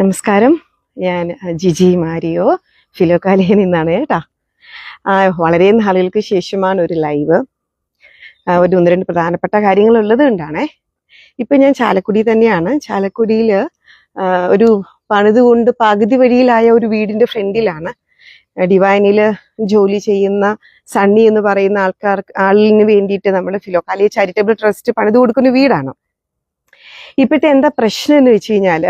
നമസ്കാരം. ഞാൻ ജിജി മാരിയോ ഫിലോക്കാലയിൽ നിന്നാണ് കേട്ടാ. വളരെ നാളുകൾക്ക് ശേഷമാണ് ഒരു ലൈവ്. ഒരു ഒന്ന് രണ്ട് പ്രധാനപ്പെട്ട കാര്യങ്ങൾ ഉള്ളത് കൊണ്ടാണേ. ഇപ്പൊ ഞാൻ ചാലക്കുടി തന്നെയാണ്. ചാലക്കുടിയിൽ ഒരു പണിതുകൊണ്ട് പകുതി വഴിയിലായ ഒരു വീടിന്റെ ഫ്രണ്ടിലാണ്. ഡിവൈനിൽ ജോലി ചെയ്യുന്ന സണ്ണി എന്ന് പറയുന്ന ആൾക്കാർ ആളിന് വേണ്ടിയിട്ട് നമ്മൾ ഫിലോക്കാലി ചാരിറ്റബിൾ ട്രസ്റ്റ് പണിത് കൊടുക്കുന്ന വീടാണ്. ഇപ്പോഴത്തെ എന്താ പ്രശ്നം എന്ന് വെച്ച് കഴിഞ്ഞാൽ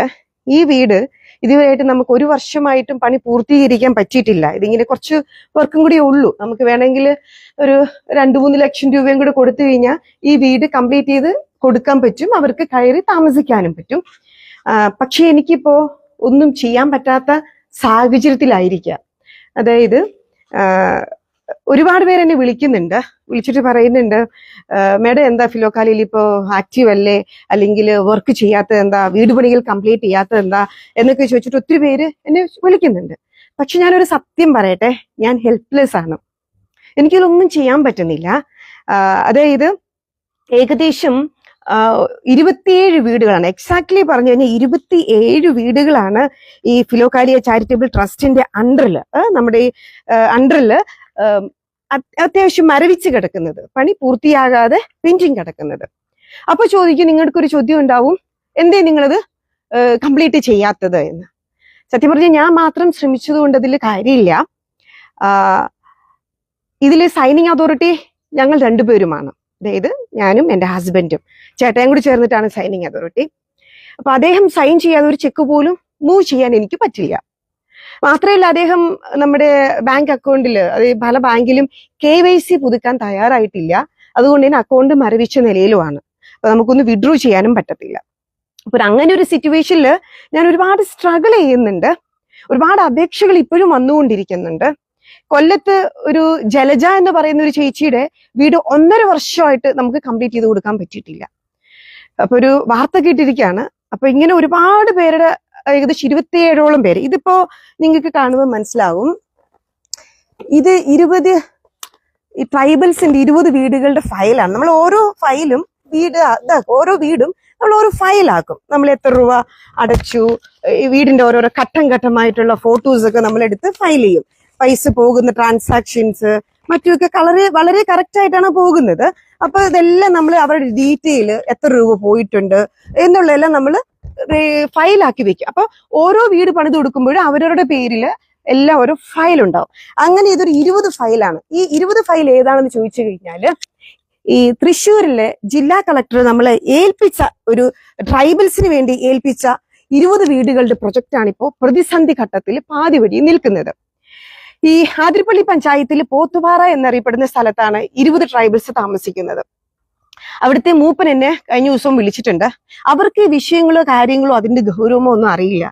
ഈ വീട് ഇതുവരെയായിട്ട് നമുക്ക് ഒരു വർഷമായിട്ടും പണി പൂർത്തീകരിക്കാൻ പറ്റിയിട്ടില്ല. ഇതിങ്ങനെ കുറച്ച് വർക്കും കൂടി ഉള്ളൂ. നമുക്ക് വേണമെങ്കിൽ ഒരു രണ്ടു മൂന്ന് ലക്ഷം രൂപയും കൂടി കൊടുത്തു കഴിഞ്ഞാൽ ഈ വീട് കംപ്ലീറ്റ് ചെയ്ത് കൊടുക്കാൻ പറ്റും. അവർക്ക് കയറി താമസിക്കാനും പറ്റും. പക്ഷേ എനിക്കിപ്പോ ഒന്നും ചെയ്യാൻ പറ്റാത്ത സാഹചര്യത്തിലായിരിക്കാം അതായത് ഒരുപാട് പേര് എന്നെ വിളിക്കുന്നുണ്ട്. വിളിച്ചിട്ട് പറയുന്നുണ്ട് മേഡം എന്താ ഫിലോക്കാലിയിൽ ഇപ്പോൾ ആക്റ്റീവ് അല്ലേ? അല്ലെങ്കിൽ വർക്ക് ചെയ്യാത്തത് എന്താ? വീട് പണികൾ കംപ്ലീറ്റ് ചെയ്യാത്തത് എന്താ? എന്നൊക്കെ ചോദിച്ചിട്ട് ഒത്തിരി പേര് എന്നെ വിളിക്കുന്നുണ്ട്. പക്ഷെ ഞാനൊരു സത്യം പറയട്ടെ ഞാൻ ഹെൽപ്ലെസ് ആണ്. എനിക്കിതൊന്നും ചെയ്യാൻ പറ്റുന്നില്ല. അതായത് ഏകദേശം ഇരുപത്തിയേഴ് വീടുകളാണ്. എക്സാക്ട്ലി പറഞ്ഞു കഴിഞ്ഞാൽ ഇരുപത്തി ഏഴ് വീടുകളാണ് ഈ ഫിലോക്കാലിയ ചാരിറ്റബിൾ ട്രസ്റ്റിന്റെ അണ്ടറിൽ നമ്മുടെ ഈ അണ്ടറിൽ അത്യാവശ്യം മരവിച്ച് കിടക്കുന്നത്. പണി പൂർത്തിയാകാതെ പെൻഡിങ് കിടക്കുന്നത്. അപ്പൊ ചോദിക്കും നിങ്ങൾക്കൊരു ചോദ്യം ഉണ്ടാവും. എന്തേ നിങ്ങളത് കംപ്ലീറ്റ് ചെയ്യാത്തത്? എന്ന്. സത്യം പറഞ്ഞാൽ ഞാൻ മാത്രം ശ്രമിച്ചതുകൊണ്ട് അതിൽ കാര്യമില്ല. ഇതിൽ സൈനിങ് അതോറിറ്റി ഞങ്ങൾ രണ്ടുപേരുമാണ് അതായത് ഞാനും എന്റെ ഹസ്ബൻഡും ചേട്ടയും കൂടി ചേർന്നിട്ടാണ് സൈനിങ് അതോറിറ്റി അപ്പൊ അദ്ദേഹം സൈൻ ചെയ്യാതെ ഒരു ചെക്ക് പോലും മൂവ് ചെയ്യാൻ എനിക്ക് പറ്റില്ല. മാത്രമല്ല അദ്ദേഹം നമ്മുടെ ബാങ്ക് അക്കൗണ്ടിൽ അത് പല ബാങ്കിലും കെ വൈ സി പുതുക്കാൻ തയ്യാറായിട്ടില്ല. അതുകൊണ്ട് തന്നെ അക്കൗണ്ട് മരവിച്ച നിലയിലുമാണ്. അപ്പൊ നമുക്കൊന്ന് വിഡ്രോ ചെയ്യാനും പറ്റത്തില്ല. അപ്പൊ അങ്ങനെ ഒരു സിറ്റുവേഷനിൽ ഞാൻ ഒരുപാട് സ്ട്രഗിൾ ചെയ്യുന്നുണ്ട്. ഒരുപാട് അപേക്ഷകൾ ഇപ്പോഴും വന്നുകൊണ്ടിരിക്കുന്നുണ്ട്. കൊല്ലത്ത് ഒരു ജലജ എന്ന് പറയുന്ന ഒരു ചേച്ചിയുടെ വീട് ഒന്നര വർഷമായിട്ട് നമുക്ക് കംപ്ലീറ്റ് ചെയ്ത് കൊടുക്കാൻ പറ്റിയിട്ടില്ല. അപ്പൊ ഒരു വാർത്ത കേട്ടിരിക്കുകയാണ്. അപ്പൊ ഇങ്ങനെ ഒരുപാട് പേരുടെ ഏകദേശം ഇരുപത്തിയേഴോളം പേര്. ഇതിപ്പോ നിങ്ങൾക്ക് കാണുമ്പോൾ മനസ്സിലാവും. ഇത് ഇരുപത് ഈ ട്രൈബൽസിന്റെ ഇരുപത് വീടുകളുടെ ഫയലാണ് നമ്മൾ ഓരോ ഫയലും വീട് ഓരോ വീടും നമ്മൾ ഓരോ ഫയലാക്കും നമ്മൾ എത്ര രൂപ അടച്ചു? ഈ വീടിന്റെ ഓരോരോ ഘട്ടം ഘട്ടമായിട്ടുള്ള ഫോട്ടോസ് ഒക്കെ നമ്മൾ എടുത്ത് ഫയൽ ചെയ്യും. പൈസ പോകുന്ന ട്രാൻസാക്ഷൻസ് മറ്റുമൊക്കെ വളരെ വളരെ കറക്റ്റ് ആയിട്ടാണ് പോകുന്നത്. അപ്പൊ ഇതെല്ലാം നമ്മൾ അവരുടെ ഡീറ്റെയിൽ എത്ര രൂപ പോയിട്ടുണ്ട് എന്നുള്ളതെല്ലാം നമ്മൾ ഫയലാക്കി വെക്കും. അപ്പൊ ഓരോ വീട് പണിത് കൊടുക്കുമ്പോഴും അവരവരുടെ പേരിൽ എല്ലാം ഒരു ഫയൽ ഉണ്ടാവും. അങ്ങനെ ഇതൊരു ഇരുപത് ഫയലാണ് ഈ ഇരുപത് ഫയൽ ഏതാണെന്ന് ചോദിച്ചു കഴിഞ്ഞാൽ ഈ തൃശ്ശൂരിലെ ജില്ലാ കളക്ടർ നമ്മളെ ഏൽപ്പിച്ച ഒരു ട്രൈബൽസിന് വേണ്ടി ഏൽപ്പിച്ച ഇരുപത് വീടുകളുടെ പ്രൊജക്റ്റാണ് ഇപ്പോൾ പ്രതിസന്ധി ഘട്ടത്തിൽ പാതി വഴി നിൽക്കുന്നത്. ഈ ആതിരപ്പള്ളി പഞ്ചായത്തിൽ പോത്തുപാറ എന്നറിയപ്പെടുന്ന സ്ഥലത്താണ് ഇരുപത് ട്രൈബൽസ് താമസിക്കുന്നത്. അവിടുത്തെ മൂപ്പൻ എന്നെ കഴിഞ്ഞ ദിവസവും വിളിച്ചിട്ടുണ്ട്. അവർക്ക് ഈ വിഷയങ്ങളോ കാര്യങ്ങളോ അതിന്റെ ഗൗരവമോ ഒന്നും അറിയില്ല.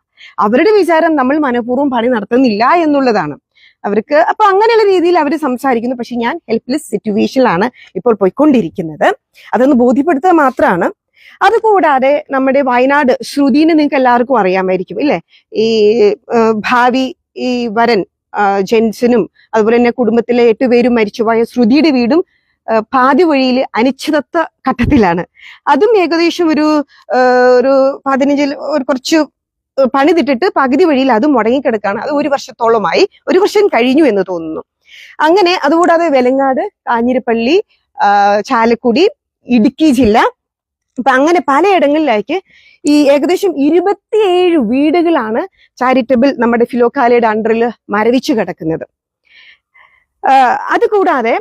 അവരുടെ വിചാരം നമ്മൾ മനഃപൂർവം പണി നടത്തുന്നില്ല എന്നുള്ളതാണ്. അവർക്ക് അപ്പൊ അങ്ങനെയുള്ള രീതിയിൽ അവർ സംസാരിക്കുന്നു. പക്ഷെ ഞാൻ ഹെൽപ്ലെസ് സിറ്റുവേഷനിലാണ് ഇപ്പോൾ പോയിക്കൊണ്ടിരിക്കുന്നത്. അതൊന്ന് ബോധ്യപ്പെടുത്തുക മാത്രമാണ്. അതുകൂടാതെ നമ്മുടെ വയനാട് ശ്രുതിനെ നിങ്ങൾക്ക് എല്ലാവർക്കും അറിയാമായിരിക്കും ഇല്ലേ? ഈ ഭാവി ഈ വരൻ ജെൻസിനും അതുപോലെ തന്നെ കുടുംബത്തിലെ എട്ടുപേരും മരിച്ചുപോയ ശ്രുതിയുടെ വീടും പാതി വഴിയിൽ അനിശ്ചിതത്വ ഘട്ടത്തിലാണ്. അതും ഏകദേശം ഒരു ഒരു പതിനഞ്ചിൽ ഒരു കുറച്ച് പണിതിട്ടിട്ട് പകുതി വഴിയിൽ അത് മുടങ്ങിക്കിടക്കാണ്. അത് ഒരു വർഷത്തോളമായി ഒരു വർഷം കഴിഞ്ഞു എന്ന് തോന്നുന്നു. അങ്ങനെ അതുകൂടാതെ വെലങ്ങാട് കാഞ്ഞിരപ്പള്ളി ചാലക്കുടി ഇടുക്കി ജില്ല അപ്പൊ അങ്ങനെ പലയിടങ്ങളിലേക്ക് ഈ ഏകദേശം ഇരുപത്തിയേഴ് വീടുകളാണ് ചാരിറ്റബിൾ നമ്മുടെ ഫിലോക്കാലയുടെ അണ്ടറിൽ മരവിച്ചു കിടക്കുന്നത്. അതുകൂടാതെ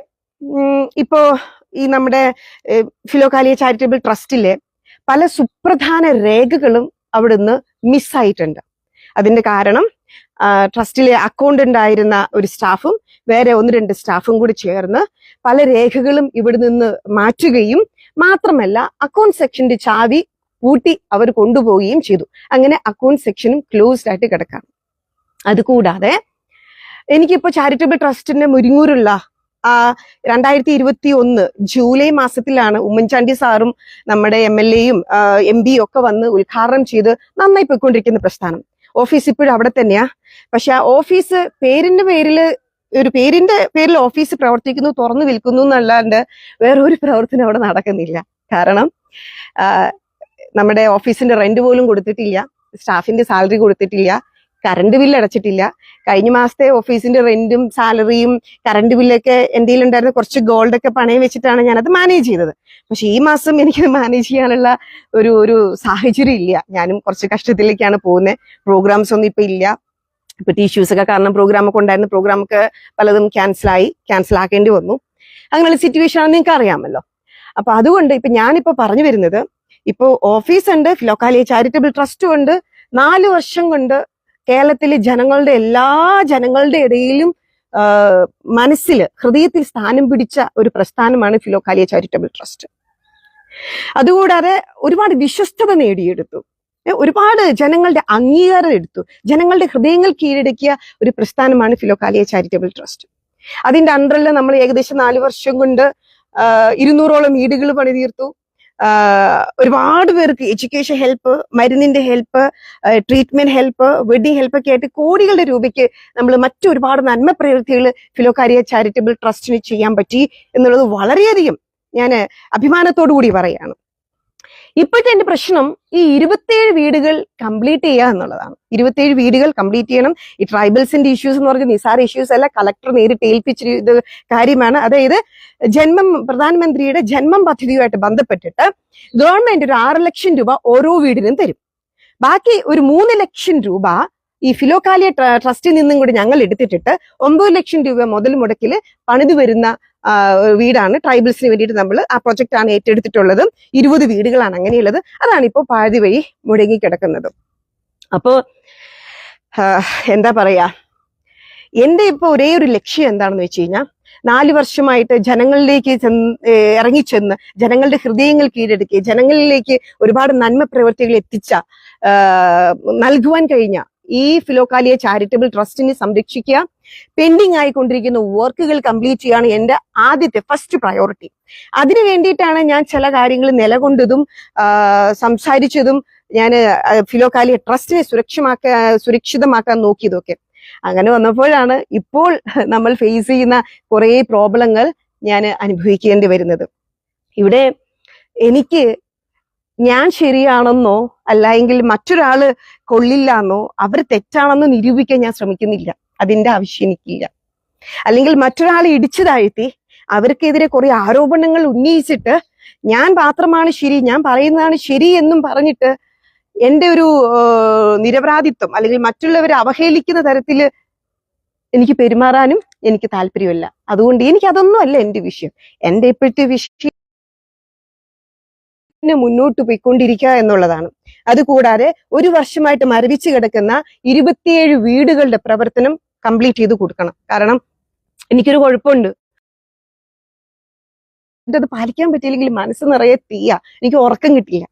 ഇപ്പോ ഈ നമ്മുടെ ഫിലോകാലിയ ചാരിറ്റബിൾ ട്രസ്റ്റിലെ പല സുപ്രധാന രേഖകളും അവിടുന്ന് മിസ്സായിട്ടുണ്ട്. അതിന്റെ കാരണം ട്രസ്റ്റിലെ അക്കൗണ്ടന്റ് ആയിരുന്ന ഒരു സ്റ്റാഫും വേറെ ഒന്ന് രണ്ട് സ്റ്റാഫും കൂടി ചേർന്ന് പല രേഖകളും ഇവിടെ നിന്ന് മാറ്റുകയും മാത്രമല്ല അക്കൗണ്ട് സെക്ഷന്റെ ചാവി പൂട്ടി അവർ കൊണ്ടുപോവുകയും ചെയ്തു. അങ്ങനെ അക്കൗണ്ട് സെക്ഷനും ക്ലോസ്ഡ് ആയിട്ട് കിടക്കാം അതുകൂടാതെ എനിക്കിപ്പോ ചാരിറ്റബിൾ ട്രസ്റ്റിന്റെ മുരിങ്ങൂരുള്ള രണ്ടായിരത്തി ഇരുപത്തി ഒന്ന് ജൂലൈ മാസത്തിലാണ് ഉമ്മൻചാണ്ടി സാറും നമ്മുടെ എം എൽ എയും എം പിയും ഒക്കെ വന്ന് ഉദ്ഘാടനം ചെയ്ത് നന്നായി പോയിക്കൊണ്ടിരിക്കുന്ന പ്രസ്ഥാനം. ഓഫീസ് ഇപ്പോഴും അവിടെ തന്നെയാ. പക്ഷെ ആ ഓഫീസ് പേരിന്റെ പേരിൽ ഒരു പേരിന്റെ പേരിൽ ഓഫീസ് പ്രവർത്തിക്കുന്നു തുറന്നു വിൽക്കുന്നു എന്നല്ലാണ്ട് വേറൊരു പ്രവർത്തനം അവിടെ നടക്കുന്നില്ല. കാരണം നമ്മുടെ ഓഫീസിന്റെ റെന്റ് പോലും കൊടുത്തിട്ടില്ല സ്റ്റാഫിന്റെ സാലറി കൊടുത്തിട്ടില്ല കറണ്ട് ബില്ല് അടച്ചിട്ടില്ല. കഴിഞ്ഞ മാസത്തെ ഓഫീസിന്റെ റെന്റും സാലറിയും കറണ്ട് ബില്ലൊക്കെ എന്റെ ഉണ്ടായിരുന്ന കുറച്ച് ഗോൾഡ് ഒക്കെ പണയം വെച്ചിട്ടാണ് ഞാനത് മാനേജ് ചെയ്തത്. പക്ഷെ ഈ മാസം എനിക്ക് മാനേജ് ചെയ്യാനുള്ള ഒരു ഒരു സാഹചര്യം ഇല്ല. ഞാനും കുറച്ച് കഷ്ടത്തിലേക്കാണ് പോകുന്നത്. പ്രോഗ്രാംസ് ഒന്നും ഇപ്പൊ ഇല്ല. ഇപ്പൊ ടിഷ്യൂസ് ഒക്കെ കാരണം പ്രോഗ്രാം ഒക്കെ ഉണ്ടായിരുന്ന. പ്രോഗ്രാം ഒക്കെ പലതും ക്യാൻസലായി ക്യാൻസൽ ആക്കേണ്ടി വന്നു. അങ്ങനെയുള്ള സിറ്റുവേഷൻ ആണെന്ന് നിങ്ങൾക്ക് അറിയാമല്ലോ. അപ്പൊ അതുകൊണ്ട് ഇപ്പൊ ഞാനിപ്പോ പറഞ്ഞു വരുന്നത് ഇപ്പോൾ ഓഫീസ് ഉണ്ട് ഫിലോക്കാലിയ ചാരിറ്റബിൾ ട്രസ്റ്റും ഉണ്ട്. നാല് വർഷം കൊണ്ട് കേരളത്തിലെ ജനങ്ങളുടെ എല്ലാ ജനങ്ങളുടെ ഇടയിലും മനസ്സിൽ ഹൃദയത്തിൽ സ്ഥാനം പിടിച്ച ഒരു പ്രസ്ഥാനമാണ് ഫിലോക്കാലിയ ചാരിറ്റബിൾ ട്രസ്റ്റ്. അതുകൂടാതെ ഒരുപാട് വിശ്വസ്തത നേടിയെടുത്തു. ഒരുപാട് ജനങ്ങളുടെ അംഗീകാരം എടുത്തു. ജനങ്ങളുടെ ഹൃദയങ്ങൾ കീഴടക്കിയ ഒരു പ്രസ്ഥാനമാണ് ഫിലോക്കാലിയ ചാരിറ്റബിൾ ട്രസ്റ്റ്. അതിന്റെ അണ്ടറിൽ നമ്മൾ ഏകദേശം നാല് വർഷം കൊണ്ട് ഇരുന്നൂറോളം വീടുകൾ പണിതീർത്തു. ഒരുപാട് പേർക്ക് എഡ്യൂക്കേഷൻ ഹെൽപ്പ് മരുന്നിന്റെ help treatment help wedding help ഒക്കെ ആയിട്ട് കോടികളുടെ രൂപയ്ക്ക് നമ്മൾ മറ്റൊരുപാട് നന്മ പ്രവൃത്തികൾ ഫിലോകാരിയ ചാരിറ്റബിൾ ട്രസ്റ്റിന് ചെയ്യാൻ പറ്റി എന്നുള്ളത് വളരെയധികം ഞാൻ അഭിമാനത്തോടു കൂടി പറയാണ് ഇപ്പോഴത്തെ എന്റെ പ്രശ്നം ഈ ഇരുപത്തേഴ് വീടുകൾ കംപ്ലീറ്റ് ചെയ്യുക എന്നുള്ളതാണ്. ഇരുപത്തേഴ് വീടുകൾ കംപ്ലീറ്റ് ചെയ്യണം. ഈ ട്രൈബൽസിന്റെ ഇഷ്യൂസ് എന്ന് പറഞ്ഞ നിസാർ ഇഷ്യൂസ് അല്ല കളക്ടർ നേരിട്ട് ഏൽപ്പിച്ച കാര്യമാണ്. അതായത് ജന്മം പ്രധാനമന്ത്രിയുടെ ജന്മം പദ്ധതിയുമായിട്ട് ബന്ധപ്പെട്ടിട്ട് ഗവൺമെന്റ് ഒരു ആറ് ലക്ഷം രൂപ ഓരോ വീടിനും തരും. ബാക്കി ഒരു മൂന്ന് ലക്ഷം രൂപ ഈ ഫിലോകാലിയ ട്രസ്റ്റിൽ നിന്നും കൂടി ഞങ്ങൾ എടുത്തിട്ടിട്ട് ഒമ്പത് ലക്ഷം രൂപ മുതൽ മുടക്കിൽ പണിതു വരുന്ന വീടാണ്. ട്രൈബൽസിന് വേണ്ടിയിട്ട് നമ്മൾ ആ പ്രൊജക്റ്റ് ആണ് ഏറ്റെടുത്തിട്ടുള്ളത്. ഇരുപത് വീടുകളാണ് അങ്ങനെയുള്ളത്. അതാണ് ഇപ്പോൾ പാതി വഴി മുടങ്ങി അപ്പോൾ അപ്പോ എന്താ പറയാ? എന്റെ ഇപ്പൊ ഒരേ ഒരു ലക്ഷ്യം എന്താണെന്ന് വെച്ച് കഴിഞ്ഞാൽ നാല് വർഷമായിട്ട് ജനങ്ങളിലേക്ക് ചെന്ന് ഇറങ്ങിച്ചെന്ന് ജനങ്ങളുടെ ഹൃദയങ്ങൾ കീഴടക്കി ജനങ്ങളിലേക്ക് ഒരുപാട് നന്മ പ്രവൃത്തികൾ എത്തിച്ച നൽകുവാൻ കഴിഞ്ഞ ഈ ഫിലോക്കാലിയ ചാരിറ്റബിൾ ട്രസ്റ്റിനെ സംരക്ഷിക്കുക. പെൻഡിങ് ആയിക്കൊണ്ടിരിക്കുന്ന വർക്കുകൾ കംപ്ലീറ്റ് ചെയ്യാണ് എന്റെ ആദ്യത്തെ ഫസ്റ്റ് പ്രയോറിറ്റി അതിനു വേണ്ടിയിട്ടാണ് ഞാൻ ചില കാര്യങ്ങൾ നിലകൊണ്ടതും സംസാരിച്ചതും ഞാൻ ഫിലോക്കാലിയ ട്രസ്റ്റിനെ സുരക്ഷമാക്ക സുരക്ഷിതമാക്കാൻ നോക്കിയതൊക്കെ. അങ്ങനെ വന്നപ്പോഴാണ് ഇപ്പോൾ നമ്മൾ ഫേസ് ചെയ്യുന്ന കുറേ പ്രോബ്ലങ്ങൾ ഞാൻ അനുഭവിക്കേണ്ടി വരുന്നത്. ഇവിടെ എനിക്ക് ഞാൻ ശരിയാണെന്നോ അല്ലെങ്കിൽ മറ്റൊരാൾ കൊള്ളില്ലാന്നോ അവർ തെറ്റാണെന്ന് നിരൂപിക്കാൻ ഞാൻ ശ്രമിക്കുന്നില്ല. അതിന്റെ ആവശ്യം എനിക്കില്ല. അല്ലെങ്കിൽ മറ്റൊരാൾ ഇടിച്ചു താഴ്ത്തി അവർക്കെതിരെ കുറെ ആരോപണങ്ങൾ ഉന്നയിച്ചിട്ട് ഞാൻ മാത്രമാണ് ശരി ഞാൻ പറയുന്നതാണ് ശരി എന്നും പറഞ്ഞിട്ട് എന്റെ ഒരു നിരപരാധിത്വം അല്ലെങ്കിൽ മറ്റുള്ളവരെ അവഹേളിക്കുന്ന തരത്തിൽ എനിക്ക് പെരുമാറാനും എനിക്ക് താല്പര്യമില്ല. അതുകൊണ്ട് എനിക്ക് അതൊന്നും അല്ല എന്റെ വിഷയം. എന്റെ ഇപ്പോഴത്തെ വിഷയം ന് മുന്നോട്ട് പോയിക്കൊണ്ടിരിക്കുക എന്നുള്ളതാണ്. അതുകൂടാതെ ഒരു വർഷമായിട്ട് മരവിച്ച് കിടക്കുന്ന ഇരുപത്തിയേഴ് വീടുകളുടെ പ്രവർത്തനം കംപ്ലീറ്റ് ചെയ്ത് കൊടുക്കണം. കാരണം എനിക്കൊരു കുഴപ്പമുണ്ട്. അത് പാലിക്കാൻ പറ്റിയില്ലെങ്കിൽ മനസ്സ് നിറയെ തീയ. എനിക്ക് ഉറക്കം കിട്ടില്ല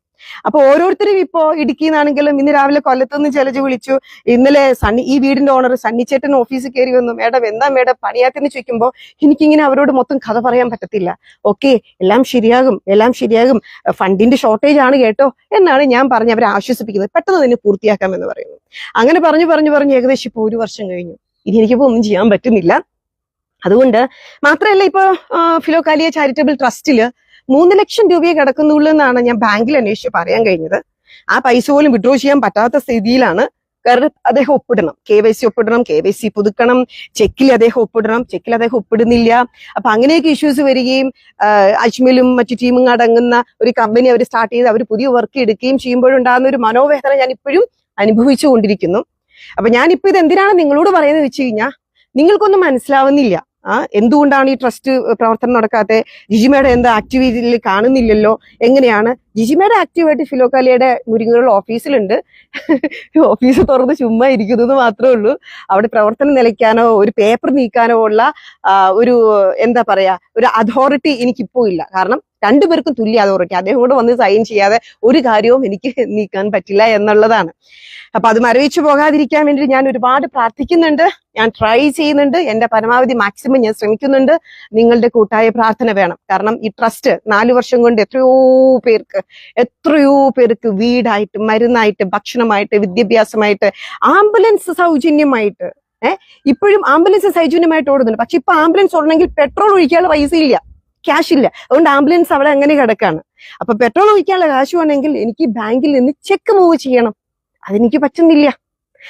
അപ്പൊ ഓരോരുത്തരും ഇപ്പോ ഇടുക്കിന്നാണെങ്കിലും ഇന്ന് രാവിലെ കൊല്ലത്തുനിന്ന് ചിലജ് വിളിച്ചു. ഇന്നലെ സണ്ണി ഈ വീടിന്റെ ഓണർ സണ്ണിച്ചേട്ടൻ ഓഫീസിൽ കയറി വന്നു. മേഡം എന്താ മേഡം? പണിയാത്തെന്ന് ചോദിക്കുമ്പോൾ എനിക്കിങ്ങനെ അവരോട് മൊത്തം കഥ പറയാൻ പറ്റത്തില്ല. ഓക്കെ എല്ലാം ശരിയാകും എല്ലാം ശരിയാകും. ഫണ്ടിന്റെ ഷോർട്ടേജ് ആണ് കേട്ടോ എന്നാണ് ഞാൻ പറഞ്ഞ് അവരെ ആശ്വസിപ്പിക്കുന്നത്. പെട്ടെന്ന് തന്നെ പൂർത്തിയാക്കാം എന്ന് പറയുന്നു. അങ്ങനെ പറഞ്ഞു പറഞ്ഞു പറഞ്ഞു ഏകദേശം ഇപ്പൊ ഒരു വർഷം കഴിഞ്ഞു. ഇനി എനിക്കിപ്പോ ഒന്നും ചെയ്യാൻ പറ്റുന്നില്ല. അതുകൊണ്ട് മാത്രമല്ല ഇപ്പൊ ഫിലോകാലിയ ചാരിറ്റബിൾ ട്രസ്റ്റിൽ മൂന്ന് ലക്ഷം രൂപയെ കിടക്കുന്നുള്ളൂ എന്നാണ് ഞാൻ ബാങ്കിൽ അന്വേഷിച്ച് പറയാൻ കഴിഞ്ഞത്. ആ പൈസ പോലും വിഡ്രോ ചെയ്യാൻ പറ്റാത്ത സ്ഥിതിയിലാണ് കാരണം അദ്ദേഹം ഒപ്പിടണം. കെ വൈ സി ഒപ്പിടണം കെ വൈ സി പുതുക്കണം ചെക്കിൽ അദ്ദേഹം ഒപ്പിടണം ചെക്കിൽ അദ്ദേഹം ഒപ്പിടുന്നില്ല. അപ്പൊ അങ്ങനെയൊക്കെ ഇഷ്യൂസ് വരികയും അജ്മലും മറ്റു ടീമും അടങ്ങുന്ന ഒരു കമ്പനി അവർ സ്റ്റാർട്ട് ചെയ്ത് അവർ പുതിയ വർക്ക് എടുക്കുകയും ചെയ്യുമ്പോഴുണ്ടാകുന്ന ഒരു മനോവേദന ഞാൻ ഇപ്പോഴും അനുഭവിച്ചു കൊണ്ടിരിക്കുന്നു അപ്പൊ ഞാനിപ്പോ ഇത് എന്തിനാണ് നിങ്ങളോട് പറയുന്നത് വെച്ച് കഴിഞ്ഞാൽ നിങ്ങൾക്കൊന്നും മനസ്സിലാവുന്നില്ല. എന്തുകൊണ്ടാണ് ഈ ട്രസ്റ്റ് പ്രവർത്തനം നടക്കാത്ത? ജിജിമയുടെ എന്താ ആക്ടിവിറ്റിയിൽ കാണുന്നില്ലല്ലോ? എങ്ങനെയാണ് ജിജിമയുടെ ആക്റ്റീവായിട്ട് ഫിലോക്കാലിയുടെ മുരിങ്ങുള്ള ഓഫീസിലുണ്ട് ഓഫീസ് തുറന്ന് ചുമ്മാ ഇരിക്കുന്നത് മാത്രമേ ഉള്ളൂ. അവിടെ പ്രവർത്തനം നിലയ്ക്കാനോ ഒരു പേപ്പർ നീക്കാനോ ഉള്ള ഒരു എന്താ പറയാ ഒരു അതോറിറ്റി എനിക്കിപ്പോ ഇല്ല. കാരണം രണ്ടുപേർക്കും തുല്യ അതോറിറ്റി അദ്ദേഹം കൂടെ വന്ന് സൈൻ ചെയ്യാതെ ഒരു കാര്യവും എനിക്ക് നീക്കാൻ പറ്റില്ല എന്നുള്ളതാണ്. അപ്പൊ അത് മരവിച്ചു പോകാതിരിക്കാൻ വേണ്ടി ഞാൻ ഒരുപാട് പ്രാർത്ഥിക്കുന്നുണ്ട്. ഞാൻ ട്രൈ ചെയ്യുന്നുണ്ട്. എന്റെ പരമാവധി മാക്സിമം ഞാൻ ശ്രമിക്കുന്നുണ്ട്. നിങ്ങളുടെ കൂട്ടായ പ്രാർത്ഥന വേണം. കാരണം ഈ ട്രസ്റ്റ് നാലു വർഷം കൊണ്ട് എത്രയോ പേർക്ക് എത്രയോ പേർക്ക് വീടായിട്ട് മരുന്നായിട്ട് ഭക്ഷണമായിട്ട് വിദ്യാഭ്യാസമായിട്ട് ആംബുലൻസ് സൗജന്യമായിട്ട് ഏഹ് ഇപ്പോഴും ആംബുലൻസ് സൗജന്യമായിട്ട് ഓടുന്നുണ്ട്. പക്ഷെ ഇപ്പൊ ആംബുലൻസ് ഓടണമെങ്കിൽ പെട്രോൾ ഒഴിക്കാനുള്ള പൈസ ഇല്ല. ക്യാഷ് ഇല്ല. അതുകൊണ്ട് ആംബുലൻസ് അവിടെ അങ്ങനെ കിടക്കാണ്. അപ്പൊ പെട്രോൾ ഒഴിക്കാനുള്ള കാശ് വേണമെങ്കിൽ എനിക്ക് ബാങ്കിൽ നിന്ന് ചെക്ക് മൂവ് ചെയ്യണം. അതെനിക്ക് പറ്റുന്നില്ല.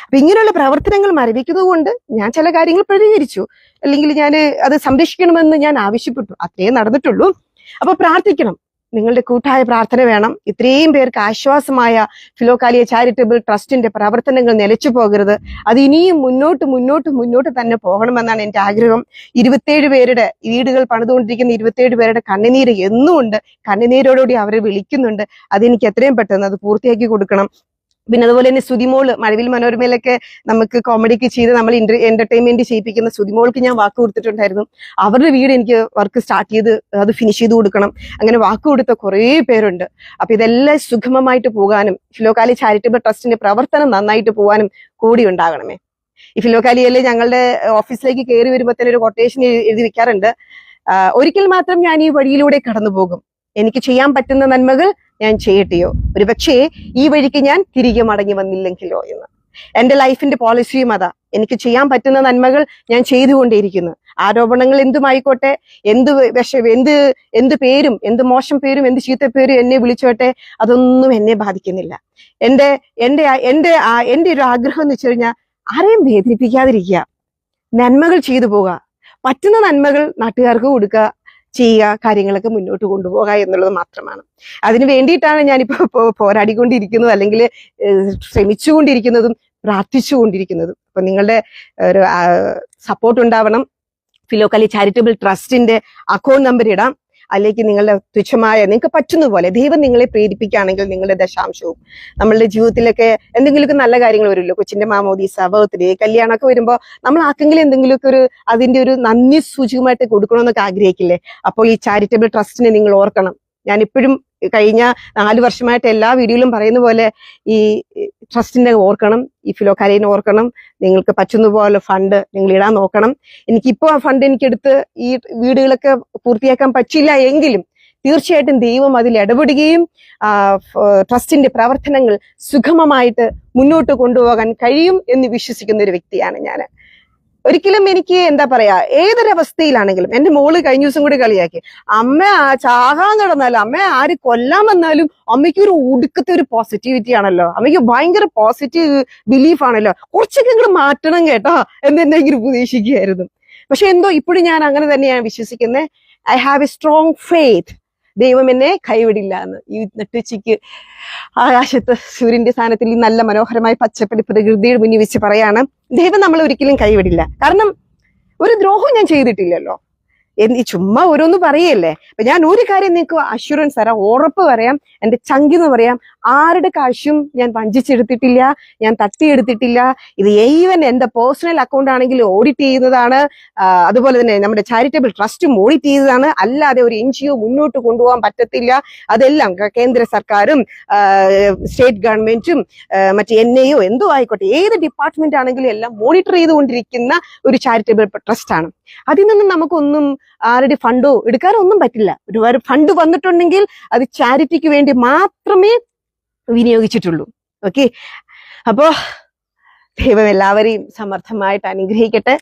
അപ്പൊ ഇങ്ങനെയുള്ള പ്രവർത്തനങ്ങൾ മരവിക്കുന്നത് കൊണ്ട് ഞാൻ ചില കാര്യങ്ങൾ പ്രതികരിച്ചു. അല്ലെങ്കിൽ ഞാൻ അത് സംരക്ഷിക്കണമെന്ന് ഞാൻ ആവശ്യപ്പെട്ടു. അത്രേ നടന്നിട്ടുള്ളൂ. അപ്പൊ പ്രാർത്ഥിക്കണം. നിങ്ങളുടെ കൂട്ടായ പ്രാർത്ഥന വേണം. ഇത്രയും പേർക്ക് ആശ്വാസമായ ഫിലോകാലിയ ചാരിറ്റബിൾ ട്രസ്റ്റിന്റെ പ്രവർത്തനങ്ങൾ നിലച്ചു പോകരുത്. അത് ഇനിയും മുന്നോട്ട് മുന്നോട്ട് മുന്നോട്ട് തന്നെ പോകണമെന്നാണ് എന്റെ ആഗ്രഹം. ഇരുപത്തേഴ് പേരുടെ വീടുകൾ പണിതുകൊണ്ടിരിക്കുന്ന ഇരുപത്തേഴ് പേരുടെ കണ്ണുനീര് എന്നുമുണ്ട്. കണ്ണുനീരോടുകൂടി അവരെ വിളിക്കുന്നുണ്ട്. അതെനിക്ക് എത്രയും പെട്ടെന്ന് അത് പൂർത്തിയാക്കി കൊടുക്കണം. പിന്നെ അതുപോലെ തന്നെ സുതിമോൾ മഴവിൽ മനോരമയിലൊക്കെ നമുക്ക് കോമഡിക്ക് ചെയ്ത് നമ്മൾ എന്റർടൈൻമെന്റ് ചെയ്യിപ്പിക്കുന്ന സുതിമോൾക്ക് ഞാൻ വാക്ക് കൊടുത്തിട്ടുണ്ടായിരുന്നു. അവരുടെ വീട് എനിക്ക് വർക്ക് സ്റ്റാർട്ട് ചെയ്ത് അത് ഫിനിഷ് ചെയ്ത് കൊടുക്കണം. അങ്ങനെ വാക്ക് കൊടുത്ത കുറേ പേരുണ്ട്. അപ്പൊ ഇതെല്ലാം സുഗമമായിട്ട് പോകാനും ഫിലോകാലി ചാരിറ്റബിൾ ട്രസ്റ്റിന്റെ പ്രവർത്തനം നന്നായിട്ട് പോകാനും കൂടി ഉണ്ടാകണമേ. ഈ ഫിലോകാലിയല്ലേ ഞങ്ങളുടെ ഓഫീസിലേക്ക് കയറി വരുമ്പോൾ തന്നെ ഒരു കൊട്ടേഷൻ എഴുതി വെക്കാറുണ്ട്. ഒരിക്കൽ മാത്രം ഞാൻ ഈ വഴിയിലൂടെ കടന്നു പോകും എനിക്ക് ചെയ്യാൻ പറ്റുന്ന നന്മകൾ ഞാൻ ചെയ്യട്ടെയോ? ഒരു പക്ഷേ ഈ വഴിക്ക് ഞാൻ തിരികെ മടങ്ങി വന്നില്ലെങ്കിലോ എന്ന്. എന്റെ ലൈഫിന്റെ പോളിസിയും അതാ. എനിക്ക് ചെയ്യാൻ പറ്റുന്ന നന്മകൾ ഞാൻ ചെയ്തുകൊണ്ടേയിരിക്കുന്നു. ആരോപണങ്ങൾ എന്തുമായിക്കോട്ടെ? എന്ത് വിഷ എന്ത് എന്ത് പേരും എന്ത് മോശം പേരും എന്ത് ചീത്ത പേരും എന്നെ വിളിച്ചോട്ടെ? അതൊന്നും എന്നെ ബാധിക്കുന്നില്ല. എന്റെ എന്റെ ആ- എന്റെ ഒരു ആഗ്രഹം എന്ന് വെച്ച് കഴിഞ്ഞാൽ ആരെയും വേദനിപ്പിക്കാതിരിക്കുക. നന്മകൾ ചെയ്തു പോവുക. പറ്റുന്ന നന്മകൾ നാട്ടുകാർക്ക് കൊടുക്കുക. ചെയ്യുക കാര്യങ്ങളൊക്കെ മുന്നോട്ട് കൊണ്ടുപോകുക എന്നുള്ളത് മാത്രമാണ്. അതിന് വേണ്ടിയിട്ടാണ് ഞാനിപ്പോ പോരാടിക്കൊണ്ടിരിക്കുന്നത് അല്ലെങ്കിൽ ശ്രമിച്ചുകൊണ്ടിരിക്കുന്നതും പ്രാർത്ഥിച്ചുകൊണ്ടിരിക്കുന്നതും. അപ്പൊ നിങ്ങളുടെ ഒരു സപ്പോർട്ട് ഉണ്ടാവണം. ഫിലോക്കലി ചാരിറ്റബിൾ ട്രസ്റ്റിന്റെ അക്കൗണ്ട് നമ്പർ ഇടാം. അല്ലെങ്കിൽ നിങ്ങളുടെ തുച്ഛമായ നിങ്ങൾക്ക് പറ്റുന്ന പോലെ ദൈവം നിങ്ങളെ പ്രേരിപ്പിക്കുകയാണെങ്കിൽ നിങ്ങളുടെ ദശാംശവും നമ്മളുടെ ജീവിതത്തിലൊക്കെ എന്തെങ്കിലുമൊക്കെ നല്ല കാര്യങ്ങൾ വരുമല്ലോ. കൊച്ചിന്റെ മാമോദീസ ബർത്ത്ഡേ കല്യാണമൊക്കെ വരുമ്പോൾ നമ്മൾ ആർക്കെങ്കിലും എന്തെങ്കിലുമൊക്കെ ഒരു അതിന്റെ ഒരു നന്ദി സൂചകമായിട്ട് കൊടുക്കണമെന്നൊക്കെ ആഗ്രഹിക്കില്ലേ? അപ്പോൾ ഈ ചാരിറ്റബിൾ ട്രസ്റ്റിനെ നിങ്ങൾ ഓർക്കണം. ഞാൻ ഇപ്പോഴും കഴിഞ്ഞ നാല് വർഷമായിട്ട് എല്ലാ വീഡിയോയിലും പറയുന്ന പോലെ ഈ ട്രസ്റ്റിനെ ഓർക്കണം ഈ ഫിലോക്കാരിനെ ഓർക്കണം നിങ്ങൾക്ക് പറ്റുന്ന പോലെ ഫണ്ട് നിങ്ങൾ ഇടാൻ നോക്കണം. എനിക്കിപ്പോ ആ ഫണ്ട് എനിക്ക് എനിക്കെടുത്ത് ഈ വീടുകളൊക്കെ പൂർത്തിയാക്കാൻ പറ്റില്ല എങ്കിലും തീർച്ചയായിട്ടും ദൈവം അതിൽ ഇടപെടുകയും ട്രസ്റ്റിന്റെ പ്രവർത്തനങ്ങൾ സുഗമമായിട്ട് മുന്നോട്ട് കൊണ്ടുപോകാൻ കഴിയും എന്ന് വിശ്വസിക്കുന്ന ഒരു വ്യക്തിയാണ് ഞാൻ ഒരിക്കലും എനിക്ക് എന്താ പറയാ ഏതൊരവസ്ഥയിലാണെങ്കിലും എന്റെ മോൾ കഴിഞ്ഞ ദിവസം കൂടി കളിയാക്കി. അമ്മ ചാകാൻ കിടന്നാലും അമ്മ ആര് കൊല്ലാൻ വന്നാലും അമ്മയ്ക്ക് ഒരു ഒടുക്കത്തെ ഒരു പോസിറ്റിവിറ്റി ആണല്ലോ. അമ്മയ്ക്ക് ഭയങ്കര പോസിറ്റീവ് ബിലീഫ് ആണല്ലോ. കുറച്ചൊക്കെ ഇങ്ങോട്ട് മാറ്റണം കേട്ടോ എന്ന് എന്നെ ഉപദേശിക്കുകയായിരുന്നു. പക്ഷെ എന്തോ ഇപ്പോഴും ഞാൻ അങ്ങനെ തന്നെയാണ് വിശ്വസിക്കുന്നത്. I have a strong faith ദൈവം എന്നെ കൈവിടില്ല എന്ന്. ഈ നെട്ടുച്ചയ്ക്ക് ആകാശത്ത് സൂര്യന്റെ സ്ഥാനത്തിൽ ഈ നല്ല മനോഹരമായ പച്ചപ്പടി പ്രകൃതിയുടെ മുന്നിൽ വെച്ച് പറയാണ് ദൈവം നമ്മൾ ഒരിക്കലും കൈവിടില്ല. കാരണം ഒരു ദ്രോഹം ഞാൻ ചെയ്തിട്ടില്ലല്ലോ. എന്ത് ഈ ചുമ്മാ ഓരോന്ന് പറയല്ലേ? അപ്പൊ ഞാൻ ഒരു കാര്യം നിങ്ങൾക്ക് അഷുറൻസ് തരാം ഉറപ്പ് പറയാം എന്റെ ചങ്കിന്ന് പറയാം. ആരുടെ കാശും ഞാൻ വഞ്ചിച്ചെടുത്തിട്ടില്ല ഞാൻ തട്ടിയെടുത്തിട്ടില്ല. ഇത് ഈവൻ എന്റെ പേഴ്സണൽ അക്കൗണ്ട് ആണെങ്കിൽ ഓഡിറ്റ് ചെയ്യുന്നതാണ്. അതുപോലെ തന്നെ നമ്മുടെ ചാരിറ്റബിൾ ട്രസ്റ്റും ഓഡിറ്റ് ചെയ്തതാണ്. അല്ലാതെ ഒരു എൻ ജി ഒ മുന്നോട്ട് കൊണ്ടുപോകാൻ പറ്റത്തില്ല. അതെല്ലാം കേന്ദ്ര സർക്കാരും സ്റ്റേറ്റ് ഗവൺമെന്റും മറ്റ് എൻ ഒ എന്തോ ആയിക്കോട്ടെ ഏത് ഡിപ്പാർട്ട്മെന്റ് ആണെങ്കിലും എല്ലാം മോണിറ്റർ ചെയ്തുകൊണ്ടിരിക്കുന്ന ഒരു ചാരിറ്റബിൾ ട്രസ്റ്റ് ആണ്. അതിൽ നിന്നും നമുക്കൊന്നും ആരുടെ ഫണ്ടോ എടുക്കാനൊന്നും പറ്റില്ല. ഒരുപാട് ഫണ്ട് വന്നിട്ടുണ്ടെങ്കിൽ അത് ചാരിറ്റിക്ക് വേണ്ടി മാത്രമേ വിനിയോഗിച്ചിട്ടുള്ളൂ. ഓക്കെ? അപ്പോ ദൈവം എല്ലാവരെയും സമർത്ഥമായിട്ട് അനുഗ്രഹിക്കട്ടെ.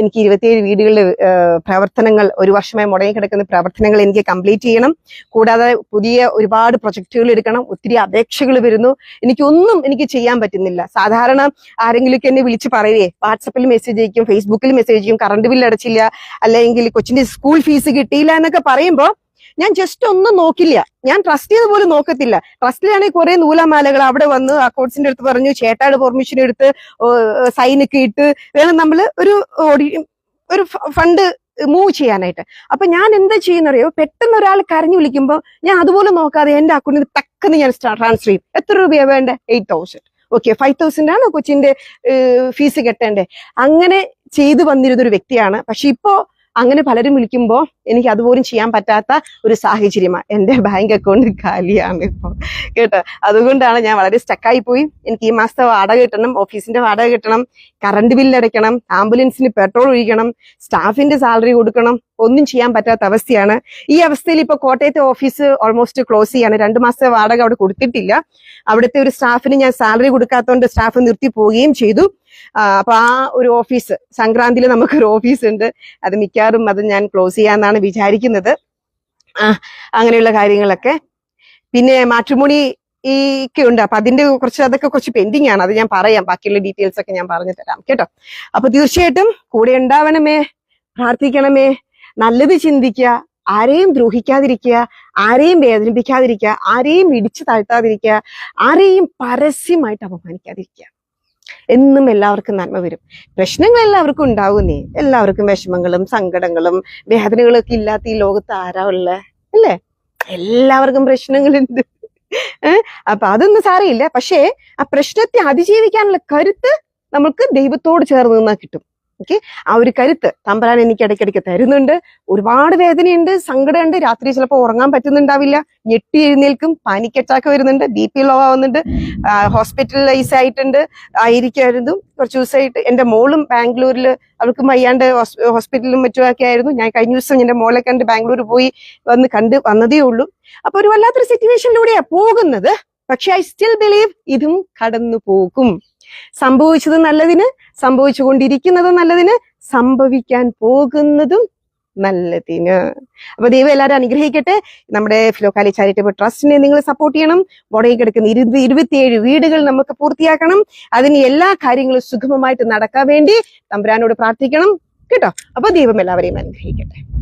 എനിക്ക് ഇരുപത്തിയേഴ് വീടുകളിലെ പ്രവർത്തനങ്ങൾ ഒരു വർഷമായി മുടങ്ങി കിടക്കുന്ന പ്രവർത്തനങ്ങൾ എനിക്ക് കംപ്ലീറ്റ് ചെയ്യണം. കൂടാതെ പുതിയ ഒരുപാട് പ്രൊജക്ടുകൾ എടുക്കണം. ഒത്തിരി അപേക്ഷകൾ വരുന്നു. എനിക്കൊന്നും എനിക്ക് ചെയ്യാൻ പറ്റുന്നില്ല. സാധാരണ ആരെങ്കിലുമൊക്കെ എന്നെ വിളിച്ച് പറയുകയെ വാട്സപ്പിൽ മെസ്സേജ് അയക്കും ഫേസ്ബുക്കിൽ മെസ്സേജ് ചെയ്യും കറണ്ട് ബില്ല് അടച്ചില്ല അല്ലെങ്കിൽ കൊച്ചിന്റെ സ്കൂൾ ഫീസ് കിട്ടിയില്ല എന്നൊക്കെ പറയുമ്പോൾ ഞാൻ ജസ്റ്റ് ഒന്നും നോക്കില്ല. ഞാൻ ട്രസ്റ്റ് ചെയ്ത് പോലും നോക്കത്തില്ല. ട്രസ്റ്റിലാണെങ്കിൽ കുറെ നൂലാമാലകൾ അവിടെ വന്ന് അക്കൗണ്ട്സിന്റെ അടുത്ത് പറഞ്ഞു ചേട്ടാട് പെർമിഷൻ എടുത്ത് സൈനൊക്കെ ഇട്ട് വേണം നമ്മൾ ഒരു ഒരു ഫണ്ട് മൂവ് ചെയ്യാനായിട്ട്. അപ്പൊ ഞാൻ എന്താ ചെയ്യുന്നറിയോ? പെട്ടെന്ന് ഒരാൾ കരഞ്ഞു വിളിക്കുമ്പോൾ ഞാൻ അതുപോലെ നോക്കാതെ എന്റെ അക്കൗണ്ടിൽ ടക്കെന്ന് ഞാൻ ട്രാൻസ്ഫർ ചെയ്യും. എത്ര രൂപയാ വേണ്ട? Eight thousand okay five thousand ആണ് കൊച്ചിന്റെ ഫീസ് കെട്ടേണ്ടേ അങ്ങനെ ചെയ്തു വന്നിരുന്ന ഒരു വ്യക്തിയാണ്. പക്ഷെ ഇപ്പോ അങ്ങനെ പലരും വിളിക്കുമ്പോൾ എനിക്ക് അതുപോലും ചെയ്യാൻ പറ്റാത്ത ഒരു സാഹചര്യമാണ് എന്റെ ബാങ്ക് അക്കൗണ്ട് കാലിയാണ് ഇപ്പോൾ കേട്ടോ? അതുകൊണ്ടാണ് ഞാൻ വളരെ സ്റ്റക്കായി പോയി എനിക്ക് ഈ മാസത്തെ വാടക കിട്ടണം ഓഫീസിന്റെ വാടക കിട്ടണം കറണ്ട് ബില്ല് അടയ്ക്കണം ആംബുലൻസിന് പെട്രോൾ ഒഴിക്കണം സ്റ്റാഫിന്റെ സാലറി കൊടുക്കണം ഒന്നും ചെയ്യാൻ പറ്റാത്ത അവസ്ഥയാണ്. ഈ അവസ്ഥയിൽ ഇപ്പോൾ കോട്ടയത്തെ ഓഫീസ് ഓൾമോസ്റ്റ് ക്ലോസ് ചെയ്യാണ്. രണ്ട് മാസത്തെ വാടക അവിടെ കൊടുത്തിട്ടില്ല. അവിടുത്തെ ഒരു സ്റ്റാഫിന് ഞാൻ സാലറി കൊടുക്കാത്തതുകൊണ്ട് സ്റ്റാഫ് നിർത്തി പോവുകയും ചെയ്തു. ആ, അപ്പൊ ആ ഒരു ഓഫീസ് സംക്രാന്തിയിൽ നമുക്കൊരു ഓഫീസ് ഉണ്ട് അത് മിക്കവാറും അത് ഞാൻ ക്ലോസ് ചെയ്യാന്നാണ് വിചാരിക്കുന്നത്. അങ്ങനെയുള്ള കാര്യങ്ങളൊക്കെ. പിന്നെ മാട്രിമോണി ഒക്കെ ഉണ്ട്. അപ്പൊ അതിന്റെ കുറച്ച് അതൊക്കെ കുറച്ച് പെൻഡിങ് ആണ്. അത് ഞാൻ പറയാം. ബാക്കിയുള്ള ഡീറ്റെയിൽസ് ഒക്കെ ഞാൻ പറഞ്ഞു തരാം. കേട്ടോ? അപ്പൊ തീർച്ചയായിട്ടും കൂടെ ഉണ്ടാവണമേ പ്രാർത്ഥിക്കണമേ നല്ലത് ചിന്തിക്കുക ആരെയും ദ്രോഹിക്കാതിരിക്കുക ആരെയും വേദനിപ്പിക്കാതിരിക്കുക ആരെയും ഇടിച്ചു താഴ്ത്താതിരിക്കുക ആരെയും പരസ്യമായിട്ട് അപമാനിക്കാതിരിക്കുക. എന്നും എല്ലാവർക്കും നന്മ വരും. പ്രശ്നങ്ങൾ എല്ലാവർക്കും ഉണ്ടാവുന്നേ എല്ലാവർക്കും വിഷമങ്ങളും സങ്കടങ്ങളും വേദനകളും ഒക്കെ ഇല്ലാത്ത ഈ ലോകത്ത് ആരാ ഉള്ളേ? അല്ലേ? എല്ലാവർക്കും പ്രശ്നങ്ങളുണ്ട്. അപ്പൊ അതൊന്നും സാരമില്ല. പക്ഷേ ആ പ്രശ്നത്തെ അതിജീവിക്കാനുള്ള കരുത്ത് നമ്മൾക്ക് ദൈവത്തോട് ചേർന്ന് നിന്നാൽ കിട്ടും. ഓക്കെ ആ ഒരു കരുത്ത് തമ്പരാൻ എനിക്ക് ഇടയ്ക്കിടയ്ക്ക് തരുന്നുണ്ട്. ഒരുപാട് വേദനയുണ്ട് സങ്കടമുണ്ട്. രാത്രി ചിലപ്പോൾ ഉറങ്ങാൻ പറ്റുന്നുണ്ടാവില്ല. ഞെട്ടി എഴുന്നേൽക്കും പാനിക് അറ്റാക്ക് വരുന്നുണ്ട്. ബി പി ലോ ആവുന്നുണ്ട്. ഹോസ്പിറ്റലൈസ് ആയിട്ടുണ്ട്. ആയിരിക്കുമായിരുന്നു. കുറച്ച് ദിവസമായിട്ട് എന്റെ മോളും ബാംഗ്ലൂരിൽ അവൾക്ക് വയ്യാണ്ട് ഹോസ്പിറ്റലിലും മറ്റുമൊക്കെ ആയിരുന്നു. ഞാൻ കഴിഞ്ഞ ദിവസം എന്റെ മോളെ കണ്ട് ബാംഗ്ലൂർ പോയി വന്ന് കണ്ട് വന്നതേ ഉള്ളൂ. അപ്പൊ ഒരു വല്ലാത്തൊരു സിറ്റുവേഷനിലൂടെയാണ് പോകുന്നത്. പക്ഷെ ഐ സ്റ്റിൽ ബിലീവ് ഇതും കടന്നു പോകും സംഭവിച്ചത് നല്ലതിന് സംഭവിച്ചുകൊണ്ടിരിക്കുന്നത് നല്ലതിന് സംഭവിക്കാൻ പോകുന്നതും നല്ലതിന്. അപ്പൊ ദൈവം എല്ലാവരും അനുഗ്രഹിക്കട്ടെ. നമ്മുടെ ഫിലോക്കാലി ചാരിറ്റബിൾ ട്രസ്റ്റിനെ നിങ്ങൾ സപ്പോർട്ട് ചെയ്യണം. ബോഡയിൽ കിടക്കുന്ന ഇരുപത് ഇരുപത്തിയേഴ് വീടുകൾ നമുക്ക് പൂർത്തിയാക്കണം. അതിന് എല്ലാ കാര്യങ്ങളും സുഗമമായിട്ട് നടക്കാൻ വേണ്ടി തമ്പുരാനോട് പ്രാർത്ഥിക്കണം. കേട്ടോ? അപ്പൊ ദൈവം എല്ലാവരെയും അനുഗ്രഹിക്കട്ടെ.